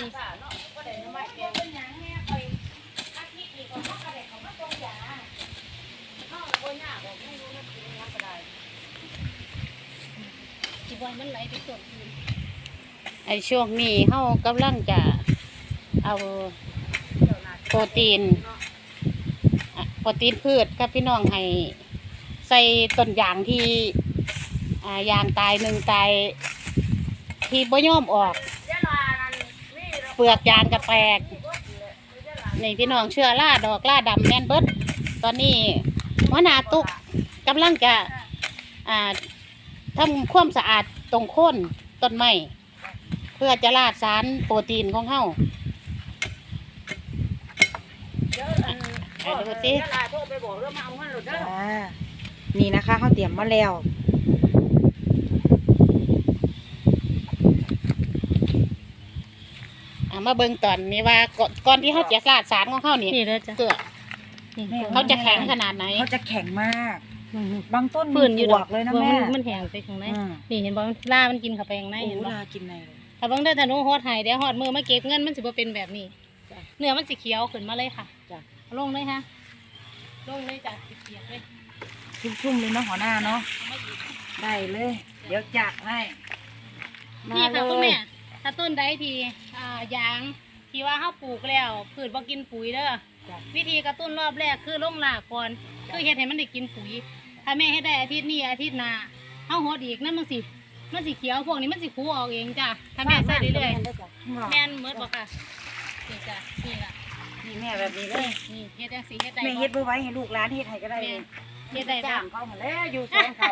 นี่ไอช่วงนี้เฮากำลังจะเอาโปรตีนอะโปรตีนพืชกับพี่น้องให้ใส่ต้นยางที่ยางตายหนึ่งตายที่บ่ยอมออก ปลือกยางกระแตกนี่พี่น้องเชื่อล่าดอกล่าดำแม่นเบิดตอนนี้หัวหน้าตุกกำลังจะอ่าทำความสะอาดตรงโค่นต้นไม้เพื่อจะลาดสารโปรตีนของเฮาเดี๋ยวอันไปดูสิเวลาโทรไปบอกเรื่องมาเอาเงินหลุดเด้ออ่านี่นะคะเขาเตรียมมาแล้ว อ่า มาเบิ่งตอนนี้ว่าก่อนก่อนที่เขาจะลาดสารของเฮานี่นี่เด้อจ้ะเกลือนี่เขาจะแข็งขนาดไหน เขาจะแข็งมากอืมบางต้นฝืนอยู่มีดปอวกกเลยนะว่าแม่มันมันแห้งไปข้างในอืมนี่เห็นบ่ล่ามันกินเข้าไปข้างในโอ้เห็นบ่ลากินในเลยถ้าเบิ่งได้อถ้าหนูฮอดให้เดี๋ยวฮอดมือมาเก็บเงินมันสิบ่เป็นแบบนี้เนื้อมันสิเขียวขึ้นมาเลยค่ะจ้ะเอาลงเลยฮะลงเลยจ้ะสิเปียกเลยชุ่มๆเลยเนาะหัวหน้าเนาะเอามาอีกได้เลย เดี๋ยวจัดให้นี่ค่ะมาคุณเลยแม่ ถ้าต้นใดที่อ่ายางที่ว่าเฮาปลูกแล้วพืชบ่กินปุ๋ยเด้อจ้ะ วิธีกระตุ้นรอบแรกคือลงรากก่อนคือเฮ็ดให้มันได้กินปุ๋ย ถ้าแม่เฮ็ดได้อาทิตย์นี้อาทิตย์หน้าเฮาฮดอีกนั่นมันสิมันสิเขียวพวกนี้มันสิคูออกเองจ้ะถ้าแม่ใส่เรื่อยๆแม่นหมดบ่ค่ะนี่จ้ะนี่ล่ะนี่แม่แบบนี้เลยนี่เฮ็ดจังซี่เฮ็ดได้แม่บ่ เฮ็ดเพื่อไว้ให้ลูกหลานเฮ็ดให้ก็ได้แม่เลยเฮ็ดได้บ่จ้างเขาหมดแล้วอยู่แสนเขา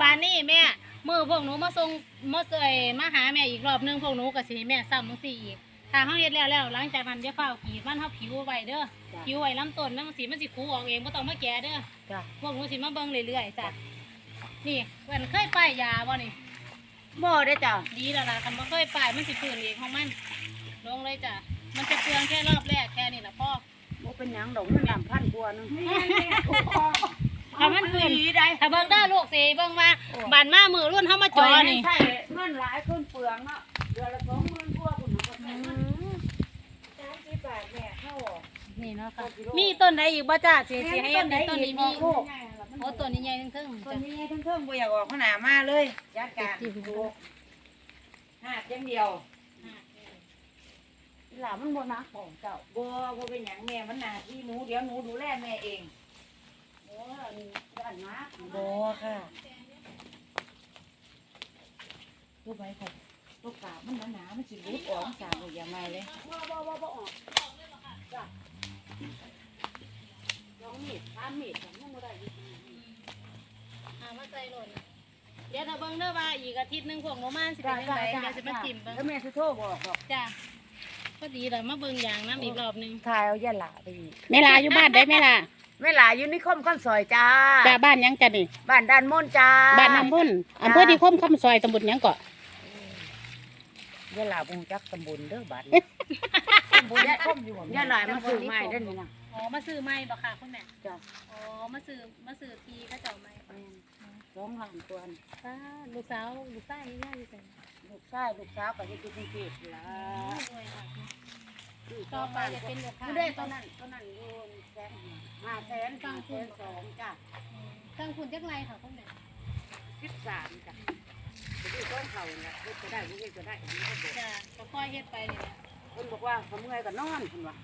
บ้านนี้แม่ มือพวกหนูมาส่งมาเอ่ยมาหาแม่อีกรอบหนึงพวกหนูก็สิให้แม่ซ้ำจังซี่อีกถ้าเฮาเฮ็ดแล้วแล้วหลังจากนั้นเดี๋ยวฟ้าวกรีดมันเฮาผิวไว้เด้อผิวไว้ลำต้นนั่นมันสิมันสิคูออกเองบ่ต้องมาแกะเด้อจ้ะพวกหนูสิมาเบิ่งเรื่อยๆจ้ะนี่เพิ่นเคยป้ายยาบ่นี่บ่ได้จ้ะดีแล้วล่ะคันบ่เคยป้ายมันสิฟื้นเองของมันลงเลยจ้ะมันจะเปลืองแค่รอบแรกแค่นี้ล่ะพ่อบ่เป็นหยังดอกมันน้ำพันกว่านึง ถ้ามันฟื้นถ้าเบิ่งได้อลูกสิเบิ่งว่าบ้านมามือรุ่นเฮามาจอนี่ใช่เงินหลายคนเปลืองเนาะเดือนละ20,000กว่าคุณน่ะบ่ใช่เงิน30บาทแม่เข้าออกนี่เนาะค่ะมีต้นใดอีกบ่จ้าสิสิให้เฮ็ดในต้นนี้มีโอ้โอ้ต้นนี้ใหญ่ทั้งเทึงต้จ้ะนนี้เพิ่งๆบ่อยากออกข้างหน้ามาเลยจัดการจิ้มๆดูห้าเจังเดียวหลามันบ่นักของเจ้าบ่บ่เป็นหยังแม่มันหน้าที่หนูเดี๋ยวหนูดูแลแม่เอง โอ้อันด้านนักบ่ค่ะรูปไว้ค่ะรูปกาบมันหนาๆมันสิรุดออกสามอย่ามาเลยบ่บ่บ่บ่ออกจ้ะสองเมตรสามเมตรยังบ่ได้อยู่อ่ามาใส่หล่นเดี๋ยวถ้าเบิ่งเด้อว่าอีกอาทิตย์หนึงพวกหนูมาสิเป็นจังไดเดี๋ยวสิมาจิ้มเบิ่งแล้วแม่สิโทรบอกดอกจ้ะพอดีเลยมาเบิ่งอย่างน้ำอีกรอบหนึงถ่ายเอาย่าหลาไปอีก แม่ลาอยู่บ้านได้ไหมล่ะ แม่หลาอยู่นิคมคำซอยจ้า จ้าบ้านหยังกันนี่ บ้านด้านมนจ้า บ้านน้ำพุ่นอำเภอที่คมคำซอยตำบลหยังเกาะย่าหลาบ่รู้จักตำบลเด้อบัดนี้ ตำบลนี่คมอยู่บ่ย่าหลายมาซื้อไม้ได้นี่นะอ๋อมาซื้อไม้บ่ค่ะคุณแม่จ้ะอ๋อมาซื้อมาซื้อทีเขาเจ้าไม้สองล้านตัวนี่ป้าลูกสาวลูกชายนี่ย่าอยู่ไสลูกชายลูกสาวก็เฮ็ดอยู่กรุงเทพล่ะรวยค่ะ ต่อไปจะเป็นลูกค้าไม่ได้ตอนนั้นตอนนั้นอยู่แสนห้าแสนฟังแสนสองจ้ะตั้งคุณจักไรค่ะคุณแม่สิบสามจ้ะไปดูต้นเขาเนี่ยเฮ็ดก็ได้บ่เฮ็ดก็ได้อันนี้ก็บอกจ้ะก็ค่อยเฮ็ดไปนี่แหละเพิ่นบอกว่าเขาเมื่อยก็นอนเพิ่นว่า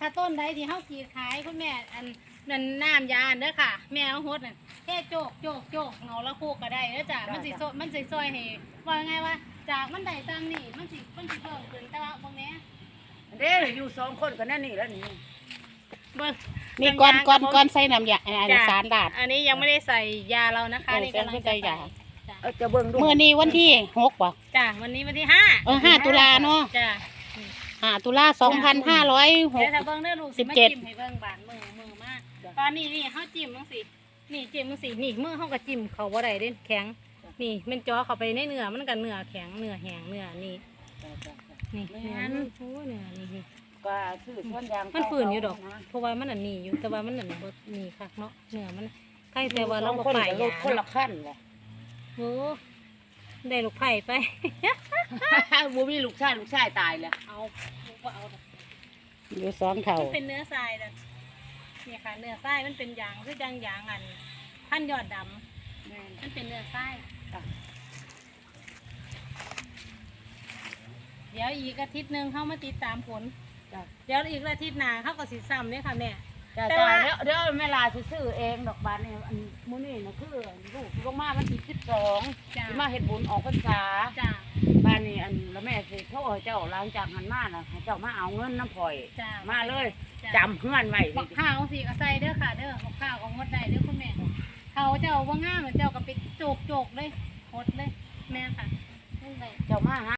ถ้าต้นใดที่เฮากรีดขายคุณแม่อันนั่นน้ำยาเด้อค่ะ แม่เอาฮดน่ะแค่โจกโจกโจกเงาละโคกก็ได้เด้อจ้ะมันสิโซมันสิซอยให้ว่าไงว่าจากมันได้ตังนี่มันสิมันสิเพิ่มขึ้นแต่ว่าบ่แม่เด้อยู่สองคนก็แน่นี่แล้วนี่เบิ่งนี่ก่อนก่อนก่อนใส่น้ำยาอันนี้สารดาดอันนี้ยังไม่ได้ใส่ยาเรานะคะเออนี่กำลังใส่จะยาใส่จ้ะเออจะเบิ่งดูเมื่อนี้วันที่หกป่ะจ้ะวันนี้วันที่ห้าเออห้าตุลาเนาะจ้ะห้าตุลาสองพันห้าร้อยหเดี๋กยวถ้าเบิ่งได้อลูกสิสิบมาเจ็ดจิ้มให้เบิ่งบานมือมือมากตอนนี้นี่เฮาจิ้มจังซี่นี่จิ้มจังซี่นี่มือเฮาก็จิ้มเขาบ่ได้เด้แข็ง นี่มันจ่อเข้าไปในเนื้อมันก็เนื้อแข็งเนื้อแห้งเนื้อนี่ นี่เนื้อมันโอ้เนื้อนี่นี่ ก็ซื้อส่วนยางมันฝืนอยู่ดอก เพราะว่ามันอันนี้อยู่แต่ว่ามันอันบ่นี่คักเนาะเนื้อมันใครแต่ว่าเราบ่คนป้ายรยาถคนละเนาะขั้นว่ะโอ้ได้ลูกไผ่ไป บ่มีลูกชายลูกชายตายแล้วเอาลูกก็เอาอยู่สองเท่ามันเป็นเนื้อทรายนะเนี่ยค่ะ เนื้อทรายมันเป็นยางคือจังยางอันพันยอดดำแม่นมันเป็นเนื้อทราย จ้ะ เดี๋ยวอีกอาทิตย์หนึ่งเขามาติดตามผล จ้ะเดี๋ยวอีกอาทิตย์หน้าเขาก็สิซ้ำเนี่ยค่ะแม่ จ้ะแต่จ้ะว่า เดี๋ยวเดี๋ยวแม่ลาสิซื้อเองดอกบานนี่อันมื้อนี้น่ะคือลูกลงมาวันที่12สิจ้ามาเฮ็ดบุญออกพรรษาจ้าบ้านนี้อันแล้วแม่สิโทรให้เจ้าหลังจากหันมาน่ะให้เจ้ามาเอาเงินน้ำข่อย จ้ามาเลยจ้าจำเพื่อนไว้บักข้าวสีก็ใส่เด้อค่ะเด้อบักข้าวก็งดได้เด้อคุณแม่เขาเจ้าว่างามเจ้าก็ไปโจกโจกๆเลยหดเลย แม่ค่ะนั่นเลย เจ้ามาหา